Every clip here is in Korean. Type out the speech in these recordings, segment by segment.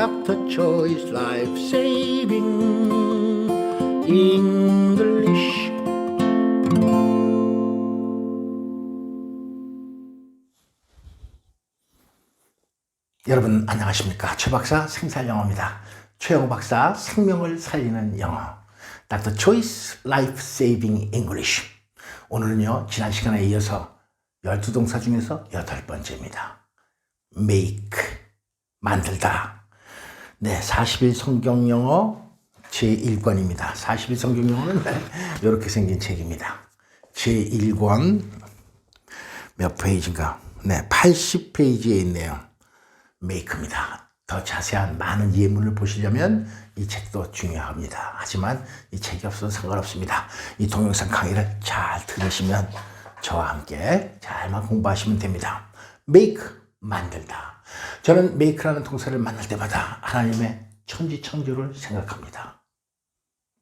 Dr. Choice Life Saving English. 여러분 안녕하십니까? 최 박사 생살영어입니다. 최영호 박사 생명을 살리는 영어. Dr. Choice Life Saving English. 오늘은요 지난 시간에 이어서 12동사 중에서 여덟 번째입니다. Make 만들다 네 40일 성경 영어 제1권입니다 40일 성경 영어는 이렇게 생긴 책입니다 제1권 몇 페이지인가 네 80페이지에 있네요 메이크입니다. 더 자세한 많은 예문을 보시려면 이 책도 중요합니다. 하지만 이 책이 없어도 상관없습니다. 이 동영상 강의를 잘 들으시면 저와 함께 잘만 공부하시면 됩니다. make 만들다. 저는 make라는 동사를 만날 때마다 하나님의 천지창조를 생각합니다.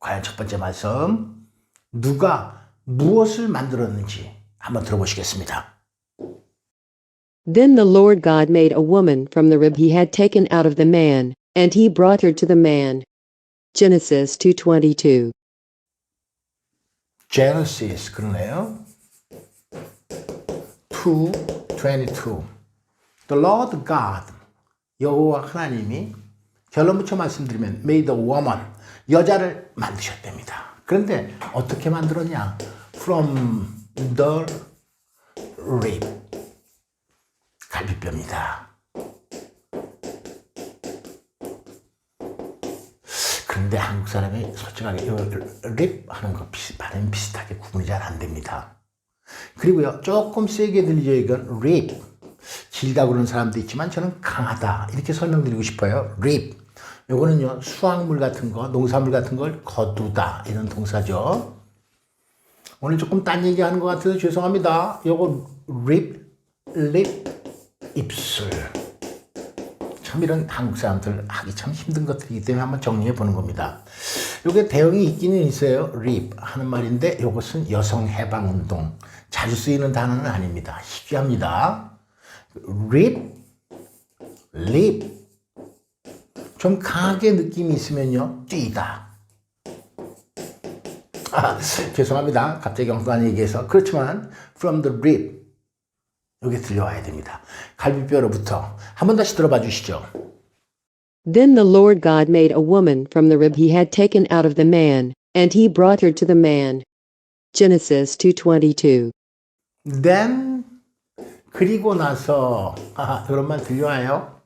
과연 첫 번째 말씀 누가 무엇을 만들었는지 한번 들어보시겠습니다. Then the Lord God made a woman from the rib he had taken out of the man, and he brought her to the man. Genesis 2:22. Genesis 그러네요. 2:22. The Lord God 여호와 하나님이 결론 붙여 말씀드리면 made a woman 여자를 만드셨답니다. 그런데 어떻게 만들었냐? From the rib 갈비뼈입니다. 그런데 한국 사람이 솔직하게 립 하는 거 비슷, 발음 비슷하게 구분이 잘 안 됩니다. 그리고요, 조금 세게 들리죠, 이건 립. 길다고 그러는 사람도 있지만 저는 강하다. 이렇게 설명드리고 싶어요. 립. 요거는요, 수확물 같은 거, 농산물 같은 걸 거두다. 이런 동사죠. 오늘 조금 딴 얘기 하는 것 같아서 죄송합니다. 요거 립, 립, 입술. 참 이런 한국 사람들 하기 참 힘든 것들이기 때문에 한번 정리해 보는 겁니다. 요게 대형이 있기는 있어요. 립 하는 말인데 이것은 여성 해방 운동. 자주 쓰이는 단어는 아닙니다. 희귀합니다. 립, 립. 좀 강하게 느낌이 있으면요. 뛰다. 아, 죄송합니다. 갑자기 엉뚱한 얘기해서. 그렇지만 from the rib 여기 들려와야 됩니다. 갈비뼈로부터 한 번 다시 들어봐 주시죠. Then the Lord God made a woman from the rib he had taken out of the man, and he brought her to the man. Genesis 2:22. Then 그리고 나서 아, 그런 말 들려와요.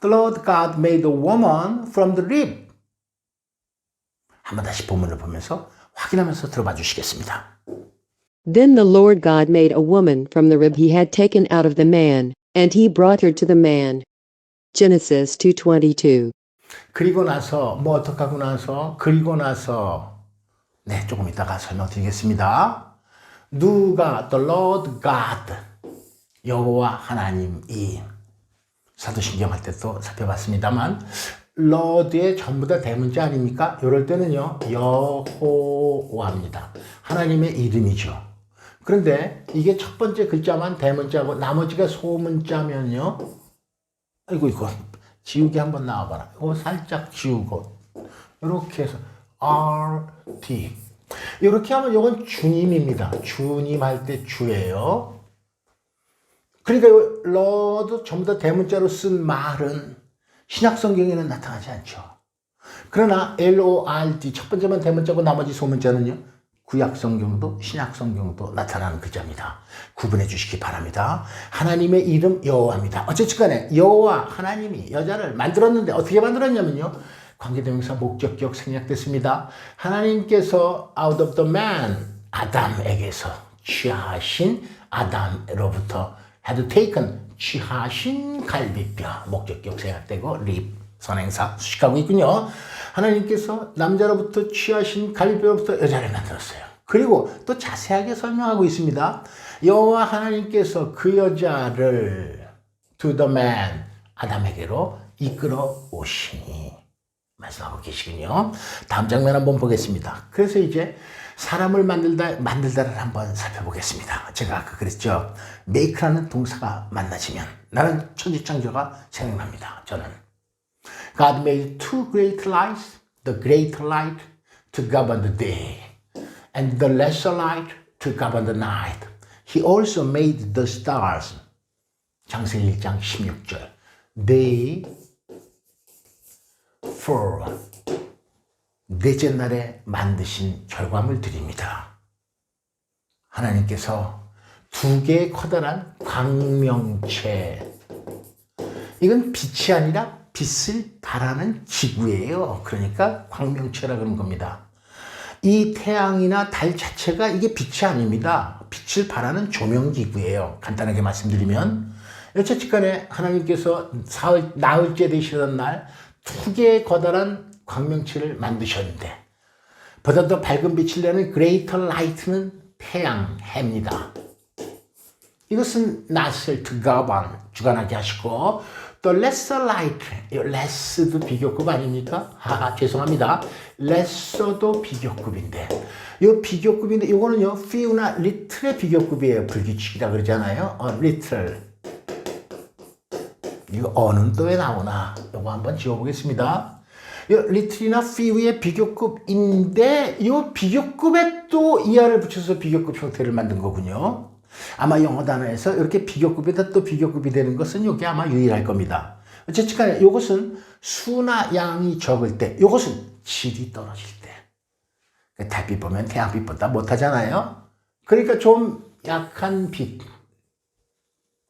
The Lord God made a woman from the rib. 한번 다시 본문을 보면서 확인하면서 들어봐 주시겠습니다. Then the Lord God made a woman from the rib he had taken out of the man, and he brought her to the man. Genesis 2:22. 그리고 나서 뭐 어떻게 하고 나서 그리고 나서 네 조금 이따가 설명드리겠습니다. 누가 the Lord God 여호와 하나님이 사도신경 할때또 살펴봤습니다만 Lord의 전부 다 대문자 아닙니까? 이럴 때는요 여호와입니다. 하나님의 이름이죠. 그런데 이게 첫 번째 글자만 대문자고 나머지가 소문자면요 아이고 이거 지우개 한번 나와봐라. 이거 살짝 지우고 이렇게 해서 R D 이렇게 하면 이건 주님입니다. 주님 할 때 주예요. 그러니까 이 Lord 전부 다 대문자로 쓴 말은 신약 성경에는 나타나지 않죠. 그러나 L O R D 첫 번째만 대문자고 나머지 소문자는요. 구약 성경도 신약 성경도 나타나는 글자입니다. 구분해 주시기 바랍니다. 하나님의 이름 여호와입니다. 어쨌든 간에 여호와 하나님이 여자를 만들었는데 어떻게 만들었냐면요. 관계대명사 목적격 생략됐습니다. 하나님께서 out of the man 아담에게서 취하신 아담으로부터 had taken 취하신 갈비뼈 목적격 생략되고 립 선행사 수식하고 있군요. 하나님께서 남자로부터 취하신 갈비뼈로부터 여자를 만들었어요. 그리고 또 자세하게 설명하고 있습니다. 여호와 하나님께서 그 여자를 to the man 아담에게로 이끌어 오시니 말씀하고 계시군요. 다음 장면 한번 보겠습니다. 그래서 이제 사람을 만들다 만들다를 한번 살펴보겠습니다. 제가 아까 그랬죠. make라는 동사가 만나지면 나는 천지창조가 생각납니다. 저는 God made two great lights, the great light to govern the day, and the lesser light to govern the night. He also made the stars. 창세기 1장 16절. They for 넷째 날에 만드신 결과물들입니다. 하나님께서 두 개의 커다란 광명체. 이건 빛이 아니라 빛을 발하는 지구예요. 그러니까 광명체라 그런 겁니다. 이 태양이나 달 자체가 이게 빛이 아닙니다. 빛을 발하는 조명기구예요. 간단하게 말씀드리면 여차치간에 하나님께서 사흘, 나흘째 되시던 날 두 개의 커다란 광명체를 만드셨는데 보다 더 밝은 빛을 내는 그레이터 라이트는 태양, 해입니다. 이것은 낯을 특가반 주관하게 하시고 또 light, 이 less도 비교급 아닙니까? 아, 죄송합니다. lesser도 비교급인데 이 비교급인데 이거는요 few나 little의 비교급이에요. 불규칙이라 그러잖아요. 어, little. 이거 어는 또왜 나오나? 이거 한번 지워보겠습니다. 이 little이나 few의 비교급인데 이 비교급에 또 이하를 붙여서 비교급 형태를 만든 거군요. 아마 영어 단어에서 이렇게 비교급에다 또 비교급이 되는 것은 이게 아마 유일할 겁니다. 어쨌든 간에 이것은 수나 양이 적을 때, 이것은 질이 떨어질 때. 달빛 보면 태양빛보다 못하잖아요. 그러니까 좀 약한 빛,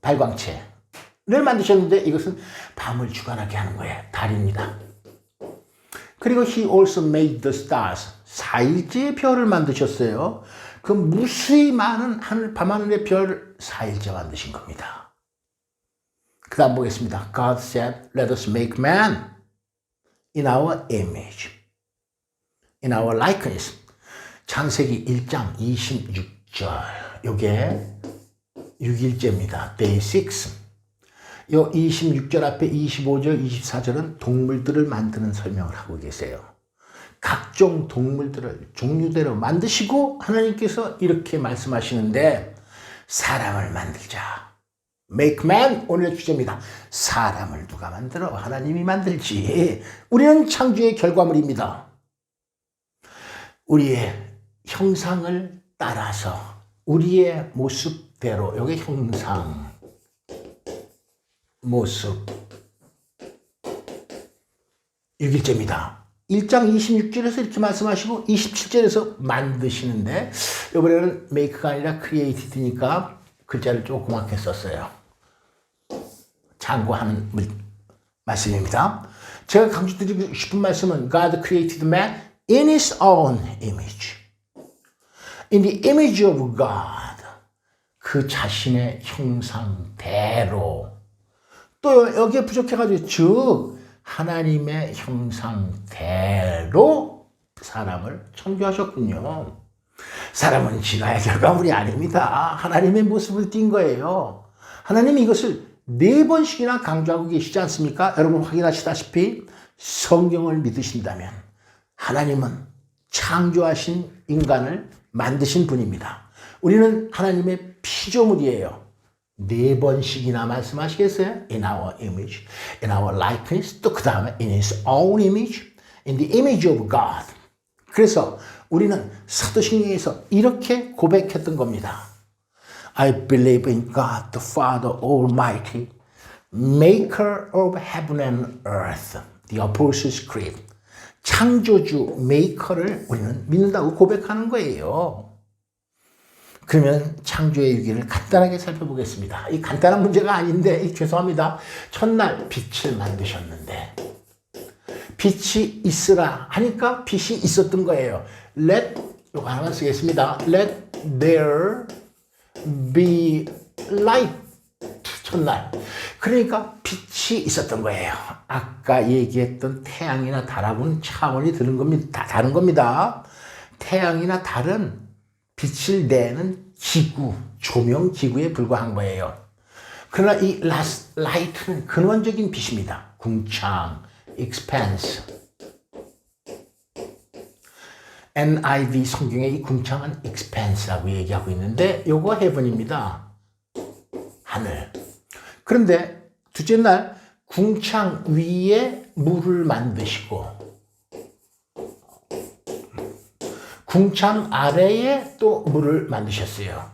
발광체를 만드셨는데 이것은 밤을 주관하게 하는 거예요. 달입니다. 그리고 he also made the stars. 4일째 별을 만드셨어요. 그 무수히 많은 하늘, 밤하늘의 별 4일째 만드신 겁니다. 그 다음 보겠습니다. God said, let us make man in our image, in our likeness. 창세기 1장 26절. 요게 6일째입니다. day 6. 요 26절 앞에 25절, 24절은 동물들을 만드는 설명을 하고 계세요. 각종 동물들을 종류대로 만드시고 하나님께서 이렇게 말씀하시는데 사람을 만들자. Make man 오늘의 주제입니다. 사람을 누가 만들어? 하나님이 만들지. 우리는 창조의 결과물입니다. 우리의 형상을 따라서 우리의 모습대로 여기 형상 모습 6일째입니다. 1장 26절에서 이렇게 말씀하시고 27절에서 만드시는데 이번에는 make가 아니라 created니까 글자를 조그맣게 썼어요. 참고하는 물- 말씀입니다. 제가 강조드리고 싶은 말씀은 God created man in his own image. In the image of God. 그 자신의 형상대로. 또 여기에 부족해가지고 즉 하나님의 형상대로 사람을 창조하셨군요. 사람은 지가의 결과물이 아닙니다. 하나님의 모습을 띈 거예요. 하나님이 이것을 네 번씩이나 강조하고 계시지 않습니까? 여러분 확인하시다시피 성경을 믿으신다면 하나님은 창조하신 인간을 만드신 분입니다. 우리는 하나님의 피조물이에요. 네 번씩이나 말씀하시겠어요? In our image, in our likeness, 또 그 다음에 in his own image, in the image of God. 그래서 우리는 사도신경에서 이렇게 고백했던 겁니다. I believe in God the Father Almighty, maker of heaven and earth. The Apostles' Creed. 창조주, 메이커를 우리는 믿는다고 고백하는 거예요. 그러면 창조의 유기를 간단하게 살펴보겠습니다. 이 간단한 문제가 아닌데 이 죄송합니다. 첫날 빛을 만드셨는데 빛이 있으라 하니까 빛이 있었던 거예요. Let 이거 하나만 쓰겠습니다. Let there be light 첫날. 그러니까 빛이 있었던 거예요. 아까 얘기했던 태양이나 달하고는 차원이 다른 겁니다. 태양이나 달은 빛을 내는 기구, 조명 기구에 불과한 거예요. 그러나 이 라이트는 근원적인 빛입니다. 궁창, expanse. NIV 성경의 이 궁창은 expanse라고 얘기하고 있는데 요거 heaven입니다. 하늘. 그런데 둘째 날 궁창 위에 물을 만드시고 궁창 아래에 또 물을 만드셨어요.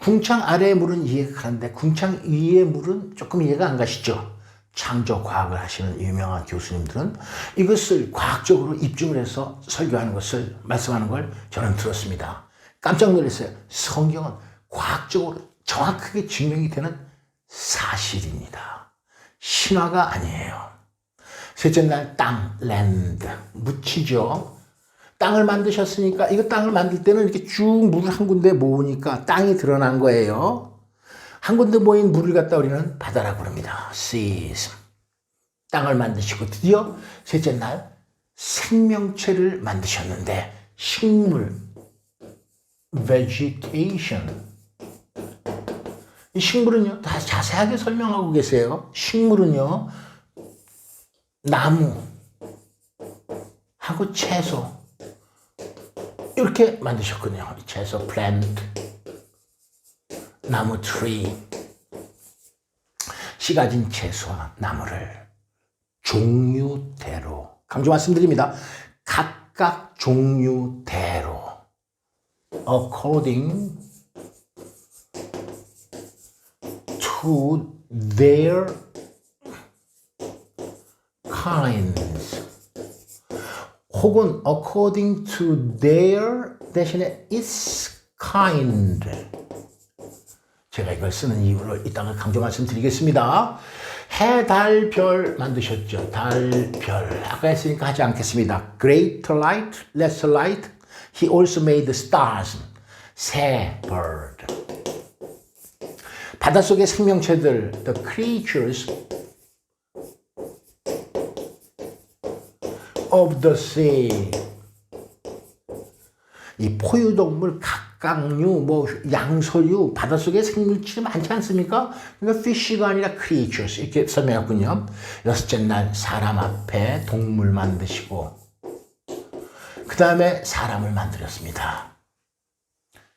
궁창 아래의 물은 이해가 가는데 궁창 위의 물은 조금 이해가 안 가시죠? 창조 과학을 하시는 유명한 교수님들은 이것을 과학적으로 입증을 해서 설교하는 것을 말씀하는 걸 저는 들었습니다. 깜짝 놀랐어요. 성경은 과학적으로 정확하게 증명이 되는 사실입니다. 신화가 아니에요. 셋째 날 땅, 랜드, 묻히죠. 땅을 만드셨으니까 이거 땅을 만들 때는 이렇게 쭉 물을 한 군데 모으니까 땅이 드러난 거예요. 한 군데 모인 물을 갖다 우리는 바다라고 그럽니다. seas. 땅을 만드시고 드디어 셋째 날 생명체를 만드셨는데 식물 vegetation 이 식물은요 다 자세하게 설명하고 계세요. 식물은요 나무 하고 채소 이렇게 만드셨거든요. 채소 plant 나무 트리 씨 가진 채소와 나무를 종류대로 강조 말씀드립니다. 각각 종류대로 according to their kinds 혹은 according to their 대신에 its kind 제가 이걸 쓰는 이유를 이따가 강조 말씀드리겠습니다. 해, 달, 별 만드셨죠. 달, 별. 아까 했으니까 하지 않겠습니다. Greater light, lesser light. He also made stars. 새, bird. 바닷속의 생명체들, the creatures of the sea. 이 포유동물, 각각류, 뭐 양서류, 바닷속에 생물체가 많지 않습니까? 그러니까 fish가 아니라 creatures 이렇게 설명했군요. 여섯째 날 사람 앞에 동물 만드시고 그 다음에 사람을 만들었습니다.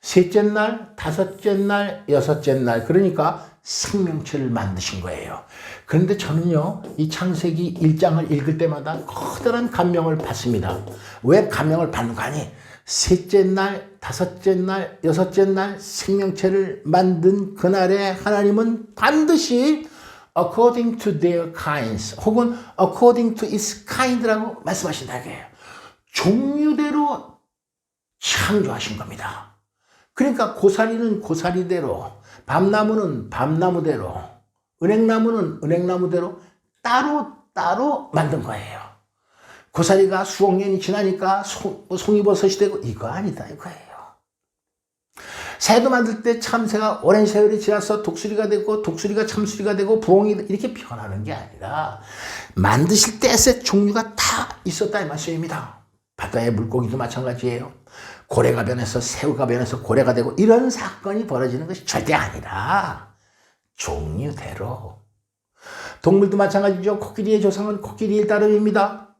셋째 날, 다섯째 날, 여섯째 날 그러니까 생명체를 만드신 거예요. 그런데 저는요, 이 창세기 1장을 읽을 때마다 커다란 감명을 받습니다. 왜 감명을 받는 거 아니? 셋째 날, 다섯째 날, 여섯째 날 생명체를 만든 그날에 하나님은 반드시 according to their kinds 혹은 according to its kind라고 말씀하신다 이거예요. 종류대로 창조하신 겁니다. 그러니까 고사리는 고사리대로, 밤나무는 밤나무대로, 은행나무는 은행나무대로 따로 따로 만든 거예요. 고사리가 수억 년이 지나니까 송, 송이버섯이 되고 이거 아니다 이거예요. 새도 만들 때 참새가 오랜 세월이 지나서 독수리가 되고 독수리가 참수리가 되고 부엉이 이렇게 변하는 게 아니라 만드실 때 새 종류가 다 있었다 이 말씀입니다. 바다의 물고기도 마찬가지예요. 고래가 변해서 새우가 변해서 고래가 되고 이런 사건이 벌어지는 것이 절대 아니라 종류대로 동물도 마찬가지죠. 코끼리의 조상은 코끼리일 따름입니다.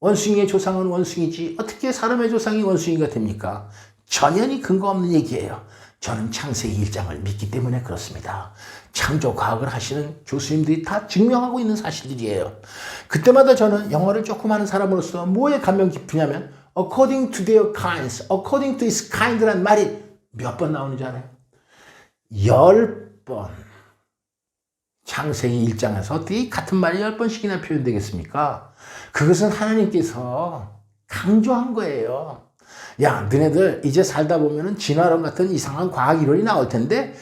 원숭이의 조상은 원숭이지 어떻게 사람의 조상이 원숭이가 됩니까? 전혀 근거 없는 얘기예요. 저는 창세기 1장을 믿기 때문에 그렇습니다. 창조 과학을 하시는 교수님들이 다 증명하고 있는 사실들이에요. 그때마다 저는 영어를 조금 하는 사람으로서 뭐에 감명 깊으냐면 according to their kinds, according to its kind란 말이 몇 번 나오는지 알아요? 열 번. 창세기 1장에서 어떻게 같은 말이 열 번씩이나 표현되겠습니까? 그것은 하나님께서 강조한 거예요. 야, 너네들 이제 살다 보면은 진화론 같은 이상한 과학 이론이 나올 텐데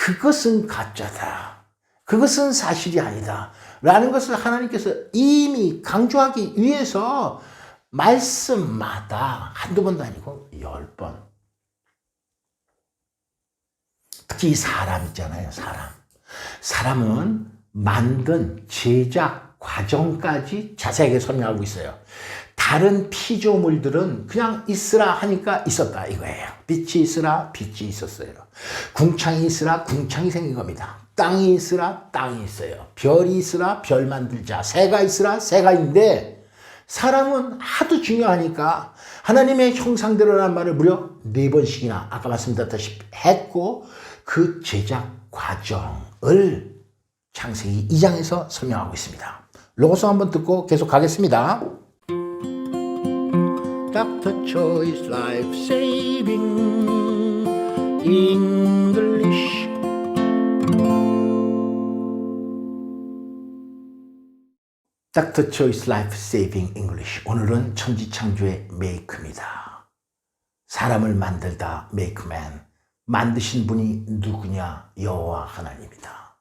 그것은 가짜다. 그것은 사실이 아니다. 라는 것을 하나님께서 이미 강조하기 위해서 말씀마다 한두 번도 아니고 열 번. 특히 사람 있잖아요, 사람. 사람은 만든 제작 과정까지 자세하게 설명하고 있어요. 다른 피조물들은 그냥 있으라 하니까 있었다 이거예요. 빛이 있으라 빛이 있었어요. 궁창이 있으라 궁창이 생긴 겁니다. 땅이 있으라 땅이 있어요. 별이 있으라 별 만들자. 새가 있으라 새가 있는데 사람은 하도 중요하니까 하나님의 형상대로라는 말을 무려 네 번씩이나 아까 말씀드렸다시피 했고 그 제작 과정을 창세기 2장에서 설명하고 있습니다. 로고송 한번 듣고 계속 가겠습니다. Dr. Choice Life Saving English 닥터 초이스 라이프 세이빙 잉글리쉬 오늘은 천지창조의 메이크입니다. 사람을 만들다 메이크맨 만드신 분이 누구냐 여호와 하나님이다.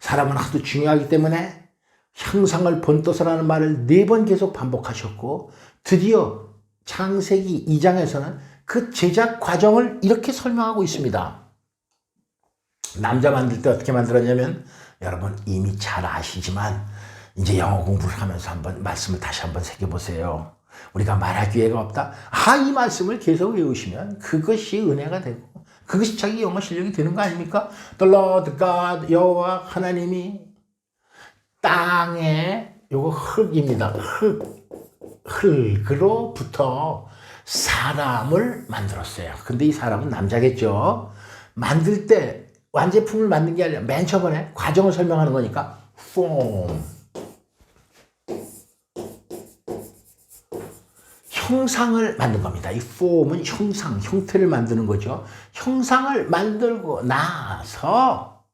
사람은 하도 중요하기 때문에 형상을 본떠서라는 말을 네 번 계속 반복하셨고 드디어 창세기 2장에서는 그 제작 과정을 이렇게 설명하고 있습니다. 남자 만들 때 어떻게 만들었냐면 여러분 이미 잘 아시지만 이제 영어 공부를 하면서 한번 말씀을 다시 한번 새겨보세요. 우리가 말할 기회가 없다. 아, 이 말씀을 계속 외우시면 그것이 은혜가 되고 그것이 자기 영어 실력이 되는 거 아닙니까? The Lord God, 여호와 하나님이 땅에 요거 흙입니다. 흙, 흙으로부터 사람을 만들었어요. 근데 이 사람은 남자겠죠. 만들 때 완제품을 만든 게 아니라 맨 처음에 과정을 설명하는 거니까 form 형상을 만든 겁니다. 이 form은 형상, 형태를 만드는 거죠. 형상을 만들고 나서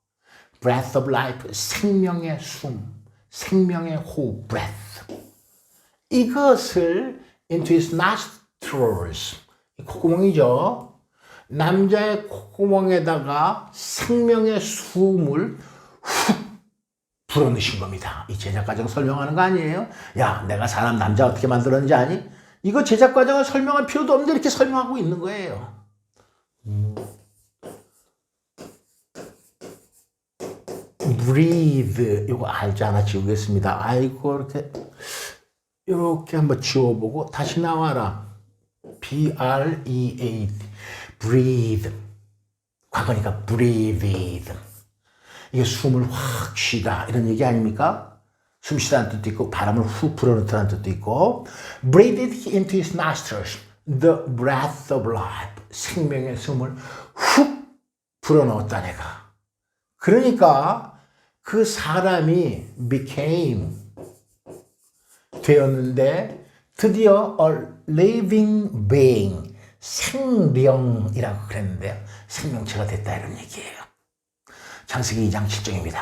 breath of life, 생명의 숨, 생명의 호흡, breath. 이것을 into his nostrils, 이 콧구멍이죠. 남자의 콧구멍에다가 생명의 숨을 훅 불어넣으신 겁니다. 이 제작 과정 설명하는 거 아니에요? 야, 내가 사람 남자 어떻게 만들었는지 아니? 이거 제작 과정을 설명할 필요도 없는데 이렇게 설명하고 있는 거예요. breathe 이거 알지 않아 지우겠습니다. 아이고 이렇게 이렇게 한번 지워보고 다시 나와라. B R E A D breathe. 과거니까 breathe. 이게 숨을 확 쉬다. 이런 얘기 아닙니까? 숨 쉬다는 뜻도 있고 바람을 훅 불어넣다는 뜻도 있고 breathe it into his nostrils. The breath of life. 생명의 숨을 훅 불어넣었다 내가. 그러니까 그 사람이 became 되었는데 드디어 a living being 생명이라고 그랬는데요 생명체가 됐다 이런 얘기예요 창세기 2장 7절입니다.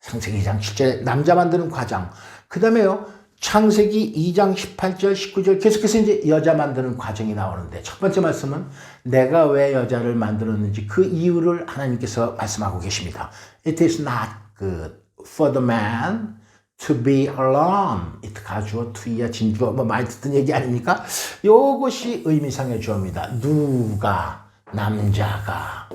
창세기 2장 7절 남자 만드는 과정. 그 다음에요. 창세기 2장 18절 19절 계속해서 이제 여자 만드는 과정이 나오는데 첫 번째 말씀은 내가 왜 여자를 만들었는지 그 이유를 하나님께서 말씀하고 계십니다. It is not good for the man to be alone. it 가주어 투이야 진주어 뭐 많이 듣던 얘기 아닙니까? 요것이 의미상의 주어입니다. 누가 남자가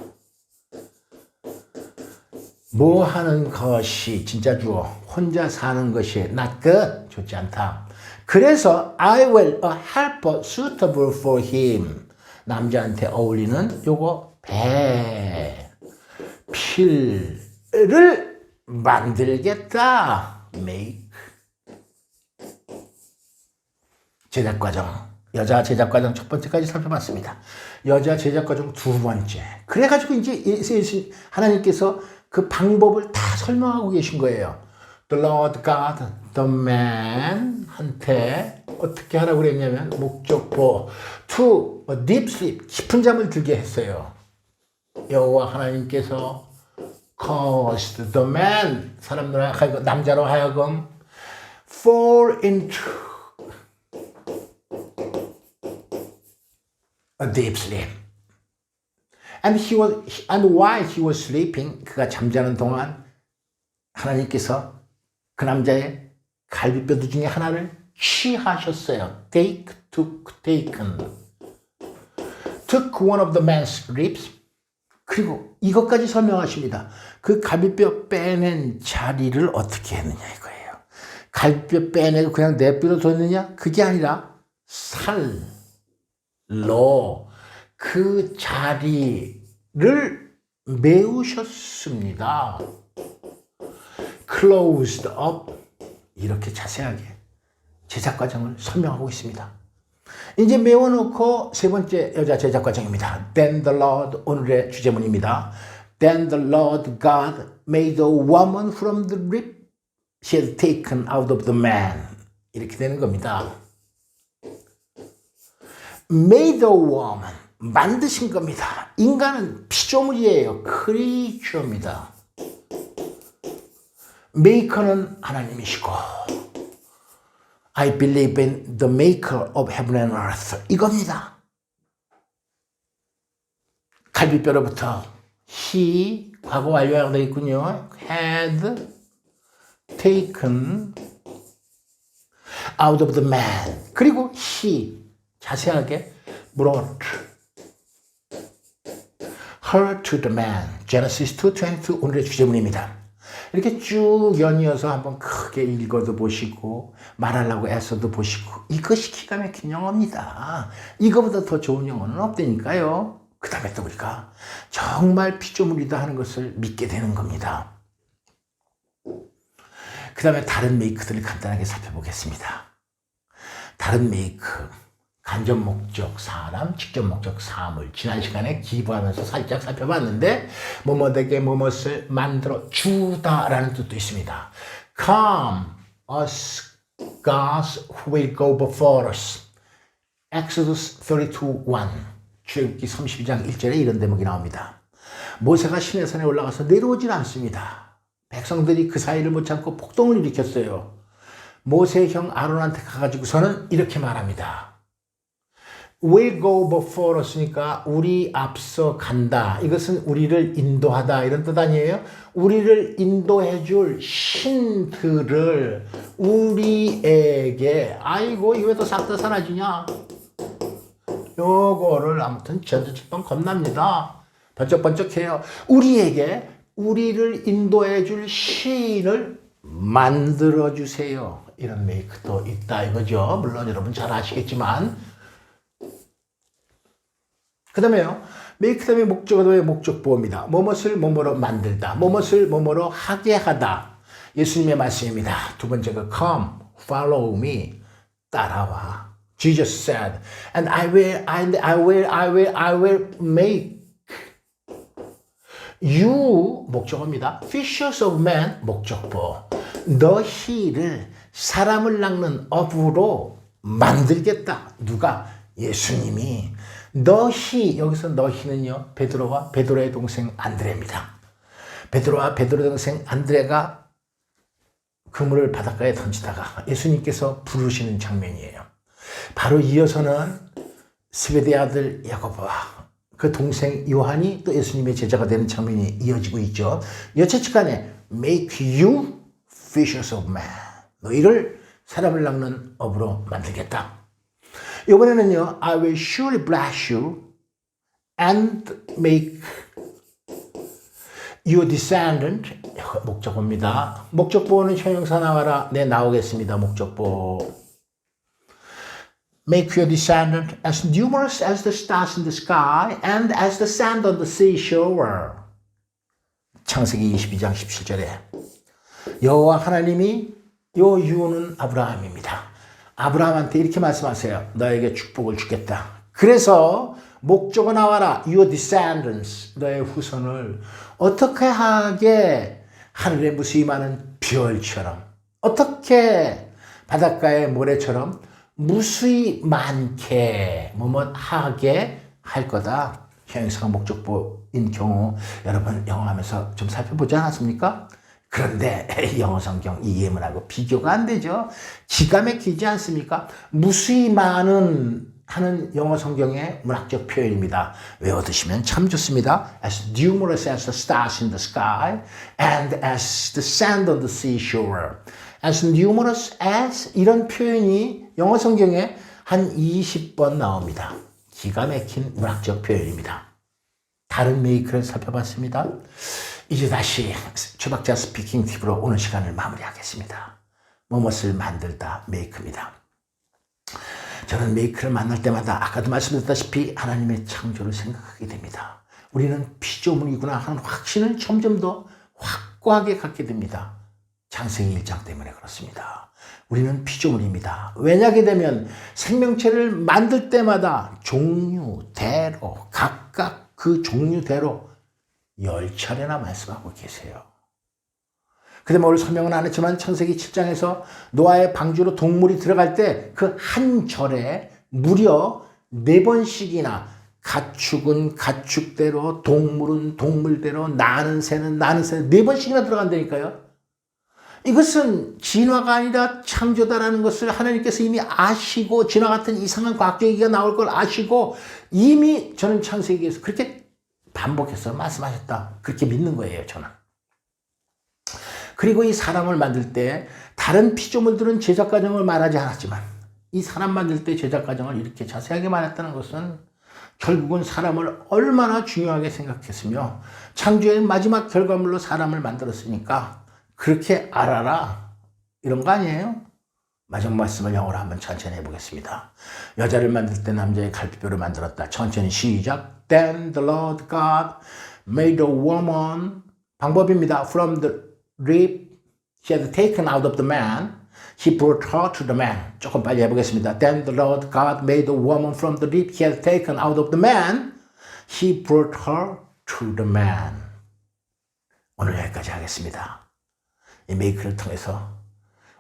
뭐 하는 것이 진짜 주어 혼자 사는 것이 not good 좋지 않다. 그래서 I will a helper suitable for him 남자한테 어울리는 요거 배 필을 만들겠다 make 제작 과정 여자 제작 과정 첫 번째까지 살펴봤습니다. 여자 제작 과정 두 번째. 그래가지고 이제 하나님께서 그 방법을 다 설명하고 계신 거예요. The Lord God, the man 한테 어떻게 하라고 그랬냐면 목적보 to a deep sleep 깊은 잠을 들게 했어요. 여호와 하나님께서 caused the man 사람들 하여금 남자로 하여금 fall into a deep sleep. And he was and while he was sleeping 그가 잠자는 동안 하나님께서 그 남자의 갈비뼈 중에 하나를 취하셨어요. Take, took, taken. Took one of the man's ribs. 그리고 이것까지 설명하십니다. 그 갈비뼈 빼낸 자리를 어떻게 했느냐 이거예요. 갈비뼈 빼내고 그냥 내뼈로 뒀느냐? 그게 아니라 살로 그 자리를 메우셨습니다. closed up 이렇게 자세하게 제작 과정을 설명하고 있습니다. 이제 메워놓고 세 번째 여자 제작 과정입니다. Then the Lord 오늘의 주제문입니다. Then the Lord God made a woman from the rib she had taken out of the man. 이렇게 되는 겁니다. Made a woman. 만드신 겁니다. 인간은 피조물이에요. 크리처입니다. 메이커는 하나님이시고 I believe in the maker of heaven and earth. 이겁니다. 갈비뼈로부터 he 과거 완료가 되어 있군요. had taken out of the man. 그리고 he 자세하게 brought her to the man. Genesis 2:22 오늘의 주제문입니다. 이렇게 쭉 연이어서 한번 크게 읽어도 보시고 말하려고 애써도 보시고 이것이 기가 막힌 영어입니다. 이거보다 더 좋은 영어는 없다니까요. 그 다음에 또 우리가 정말 피조물이다 하는 것을 믿게 되는 겁니다. 그 다음에 다른 메이크들을 간단하게 살펴보겠습니다. 다른 메이크, 간접 목적 사람, 직접 목적 사물. 지난 시간에 기부하면서 살짝 살펴봤는데, 뭐뭐에게 뭐뭇을 만들어 주다라는 뜻도 있습니다. Come, us gods who will go before us. Exodus 32, 1. 출애굽기 32장 1절에 이런 대목이 나옵니다. 모세가 시내 산에 올라가서 내려오질 않습니다. 백성들이 그 사이를 못 참고 폭동을 일으켰어요. 모세의 형 아론한테 가가지고서는 이렇게 말합니다. Will go before us니까 우리 앞서 간다. 이것은 우리를 인도하다 이런 뜻 아니에요? 우리를 인도해 줄 신들을 우리에게 아이고 이거 왜또 싹 다 사라지냐? 요거를 아무튼 전자책방 겁납니다. 번쩍번쩍해요. 우리에게 우리를 인도해 줄 신을 만들어 주세요. 이런 메이크도 있다 이거죠. 물론 여러분 잘 아시겠지만 그 다음에요. 메이크 다음에 목적어도의 목적보호입니다. 뭐뭇을 뭐뭐로 만들다. 뭐뭇을 뭐뭐로 하게 하다. 예수님의 말씀입니다. 두 번째가 come, follow me. 따라와. Jesus said, and I will, I, I will, I will, I will make you 목적어입니다. fishers of men 목적보. 너희를 사람을 낚는 업으로 만들겠다. 누가? 예수님이 너희 여기서 너희는요 베드로와 베드로의 동생 안드레입니다. 베드로와 베드로의 동생 안드레가 그물을 바닷가에 던지다가 예수님께서 부르시는 장면이에요. 바로 이어서는 스베데 아들 야고보와 그 동생 요한이 또 예수님의 제자가 되는 장면이 이어지고 있죠. 여차치간에 make you fishers of men. 너희를 사람을 낚는 업으로 만들겠다. 이번에는요, I will surely bless you and make your descendant 목적어입니다. 목적보는 형용사 나와라. 네, 나오겠습니다. 목적보. Make your descendant as numerous as the stars in the sky and as the sand on the seashore. 창세기 22장 17절에 여호와 하나님이 요 유언은 아브라함입니다. 아브라함한테 이렇게 말씀하세요. 너에게 축복을 주겠다. 그래서 목적어 나와라. Your descendants. 너의 후손을 어떻게 하게 하늘에 무수히 많은 별처럼 어떻게 바닷가의 모래처럼 무수히 많게 뭐뭐 하게 할 거다. 형용사가 목적보인 경우 여러분 영어하면서 좀 살펴보지 않았습니까? 그런데 영어 성경 이 예문하고 비교가 안 되죠. 기가 막히지 않습니까? 무수히 많은 하는 영어 성경의 문학적 표현입니다. 외워두시면 참 좋습니다. As numerous as the stars in the sky and as the sand on the seashore. As numerous as 이런 표현이 영어 성경에 한 20번 나옵니다. 기가 막힌 문학적 표현입니다. 다른 메이크를 살펴봤습니다. 이제 다시 최박자 스피킹 팁으로 오늘 시간을 마무리하겠습니다. 뭐뭇을 만들다 메이크입니다. 저는 메이크를 만날 때마다 아까도 말씀드렸다시피 하나님의 창조를 생각하게 됩니다. 우리는 피조물이구나 하는 확신을 점점 더 확고하게 갖게 됩니다. 창세기 1장 때문에 그렇습니다. 우리는 피조물입니다. 왜냐하게 되면 생명체를 만들 때마다 종류대로 각각 그 종류대로 열 차례나 말씀하고 계세요. 그다음에 오늘 설명은 안 했지만 창세기 7장에서 노아의 방주로 동물이 들어갈 때 그 한 절에 무려 네 번씩이나 가축은 가축대로 동물은 동물대로 나는 새는 나는 새는 네 번씩이나 들어간다니까요. 이것은 진화가 아니라 창조다라는 것을 하나님께서 이미 아시고 진화 같은 이상한 과학적 얘기가 나올 걸 아시고 이미 저는 창세기에서 그렇게 반복해서 말씀하셨다. 그렇게 믿는 거예요, 저는. 그리고 이 사람을 만들 때 다른 피조물들은 제작 과정을 말하지 않았지만 이 사람 만들 때 제작 과정을 이렇게 자세하게 말했다는 것은 결국은 사람을 얼마나 중요하게 생각했으며 창조의 마지막 결과물로 사람을 만들었으니까 그렇게 알아라 이런 거 아니에요? 마지막 말씀을 영어로 한번 천천히 해보겠습니다. 여자를 만들 때 남자의 갈비뼈를 만들었다. 천천히 시작. Then the Lord God made a woman 방법입니다. From the rib she had taken out of the man. He brought her to the man. 조금 빨리 해보겠습니다. Then the Lord God made a woman from the rib he had taken out of the man. He brought her to the man. 오늘 여기까지 하겠습니다. 이 메이크를 통해서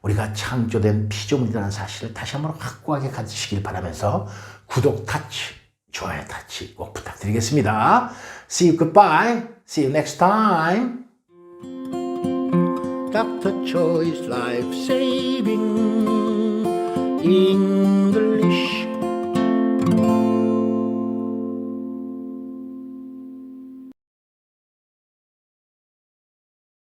우리가 창조된 피조물이라는 사실을 다시 한번 확고하게 가지시길 바라면서 구독 타치, 좋아요 타치 꼭 부탁드리겠습니다. See you goodbye. See you next time. Dr. Choice Life Saving English